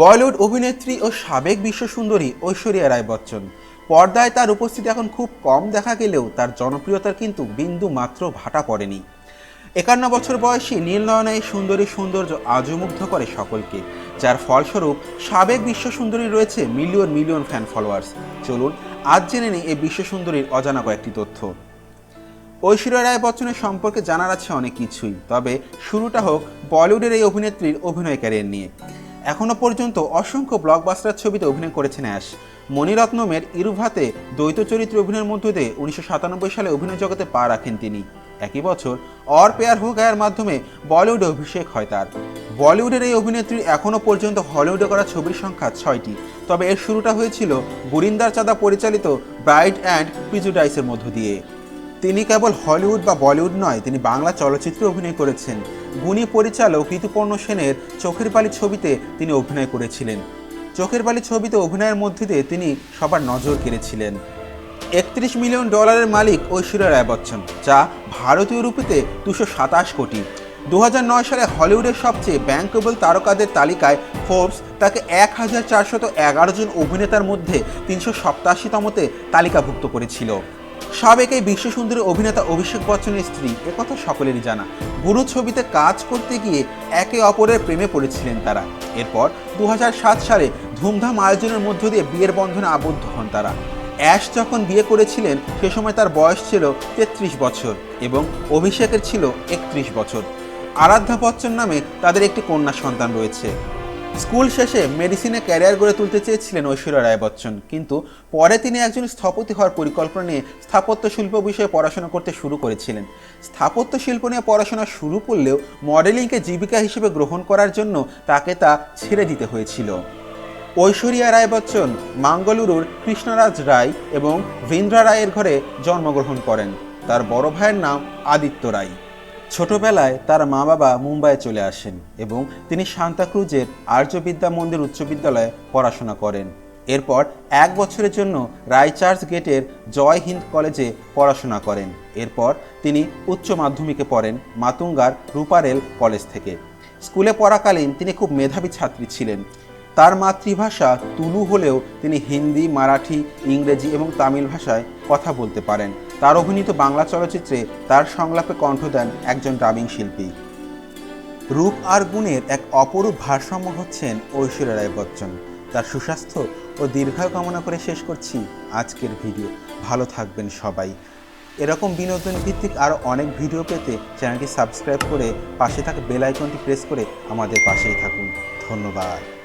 বলিউড অভিনেত্রী ও সাবেক বিশ্বসুন্দরী ঐশ্বরিয়া রায় বচ্চন। পর্দায় তার উপস্থিতি এখন খুব কম দেখা গেলেও তার জনপ্রিয়তার কিন্তু বিন্দু মাত্র ভাটা পড়েনি। একান্ন বছর বয়সী নীলনয়না এই সুন্দরী সৌন্দর্য আজও মুগ্ধ করে সকলকে, যার ফলস্বরূপ সাবেক বিশ্বসুন্দরী রয়েছে মিলিয়ন মিলিয়ন ফ্যান ফলোয়ার্স চলুন, আজ জেনে নিই এই বিশ্বসুন্দরীর অজানা কয়েকটি তথ্য। ঐশ্বরিয়া রায় বচ্চনের সম্পর্কে জানার আছে অনেক কিছুই, তবে শুরুটা হোক বলিউডের এই অভিনেত্রীর অভিনয় ক্যারিয়ার নিয়ে। এখনও পর্যন্ত অসংখ্য ব্লকবাস্টার ছবিতে অভিনয় করেছেন অ্যাশ। মণিরত্নমের ইরুভাতে দ্বৈত চরিত্রে অভিনয়ের মধ্য দিয়ে উনিশশো সাতানব্বই সালে অভিনয় জগতে পা রাখেন তিনি। একই বছর অর পেয়ার হো গায়ের মাধ্যমে বলিউডে অভিষেক হয় তার। বলিউডের এই অভিনেত্রীর এখনও পর্যন্ত হলিউডে করা ছবির সংখ্যা ছয়টি। তবে এর শুরুটা হয়েছিল বুরিন্দার চাঁদা পরিচালিত ব্রাইড অ্যান্ড প্রিজুডাইসের মধ্য দিয়ে। তিনি কেবল হলিউড বা বলিউড নয়, তিনি বাংলা চলচ্চিত্রে অভিনয় করেছেন। গুণী পরিচালক ঋতুপর্ণ সেনের চোখের বালি ছবিতে তিনি অভিনয় করেছিলেন। চোখের বালি ছবিতে অভিনয়ের মধ্যে দিয়ে তিনি সবার নজর কেড়েছিলেন। একত্রিশ মিলিয়ন ডলারের মালিক ঐশ্বরিয়া রায় বচ্চন যা ভারতীয় রুপিতে দুশো সাতাশ কোটি। দু হাজার নয় সালে হলিউডের সবচেয়ে ব্যাংকেবল তারকাদের তালিকায় ফোর্বস তাকে এক হাজার চারশত এগারো জন অভিনেতার মধ্যে তিনশো সপ্তাশিতমতে তালিকাভুক্ত করেছিল। সাবেক এই বিশ্বসুন্দরী অভিনেতা অভিষেক বচ্চনের স্ত্রী একথা সকলেরই জানা। গুরু ছবিতে কাজ করতে গিয়ে একে অপরের প্রেমে পড়েছিলেন তারা। এরপর দু হাজার সাত সালে ধুমধাম আয়োজনের মধ্য দিয়ে বিয়ের বন্ধনে আবদ্ধ হন তারা। অ্যাশ যখন বিয়ে করেছিলেন, সে সময় তার বয়স ছিল তেত্রিশ বছর এবং অভিষেকের ছিল একত্রিশ বছর। আরাধ্যা বচ্চন নামে তাদের একটি কন্যা সন্তান রয়েছে। স্কুল শেষে মেডিসিনে ক্যারিয়ার গড়ে তুলতে চেয়েছিলেন ঐশ্বরিয়া রায় বচ্চন। কিন্তু পরে তিনি একজন স্থপতি হওয়ার পরিকল্পনা নিয়ে স্থাপত্য শিল্প বিষয়ে পড়াশোনা করতে শুরু করেছিলেন। স্থাপত্য শিল্প নিয়ে পড়াশোনা শুরু করলেও মডেলিংকে জীবিকা হিসেবে গ্রহণ করার জন্য তাকে তা ছেড়ে দিতে হয়েছিল। ঐশ্বরিয়া রায় বচ্চন মাঙ্গলুরুর কৃষ্ণরাজ রায় এবং ভিন্দ্রা রায়ের ঘরে জন্মগ্রহণ করেন। তার বড় ভাইয়ের নাম আদিত্য রায়। ছোটবেলায় তার মা বাবা মুম্বাইয়ে চলে আসেন এবং তিনি সান্তাক্রুজের আর্য বিদ্যা মন্দির উচ্চ বিদ্যালয়ে পড়াশোনা করেন। এরপর এক বছরের জন্য রায়চার্চ গেটের জয় হিন্দ কলেজে পড়াশোনা করেন। এরপর তিনি উচ্চ মাধ্যমিকে পড়েন মাতুঙ্গার রূপারেল কলেজ থেকে। স্কুলে পড়াকালীন তিনি খুব মেধাবী ছাত্রী ছিলেন। তার মাতৃভাষা তুলু হলেও তিনি হিন্দি, মারাঠি, ইংরেজি এবং তামিল ভাষায় কথা বলতে পারেন। তার অভিনীত বাংলা চলচ্চিত্রে তার সংলাপে কণ্ঠ দেন একজন ডাবিং শিল্পী। রূপ আর গুণের এক অপরূপ ভারসাম্য হচ্ছেন ঐশ্বর্যা রায় বচ্চন। তার সুস্বাস্থ্য ও দীর্ঘায়ু কামনা করে শেষ করছি আজকের ভিডিও। ভালো থাকবেন সবাই। এরকম বিনোদন ভিত্তিক আরও অনেক ভিডিও পেতে চ্যানেলটি সাবস্ক্রাইব করে পাশে থাকা বেল আইকনটি প্রেস করে আমাদের পাশেই থাকুন। ধন্যবাদ।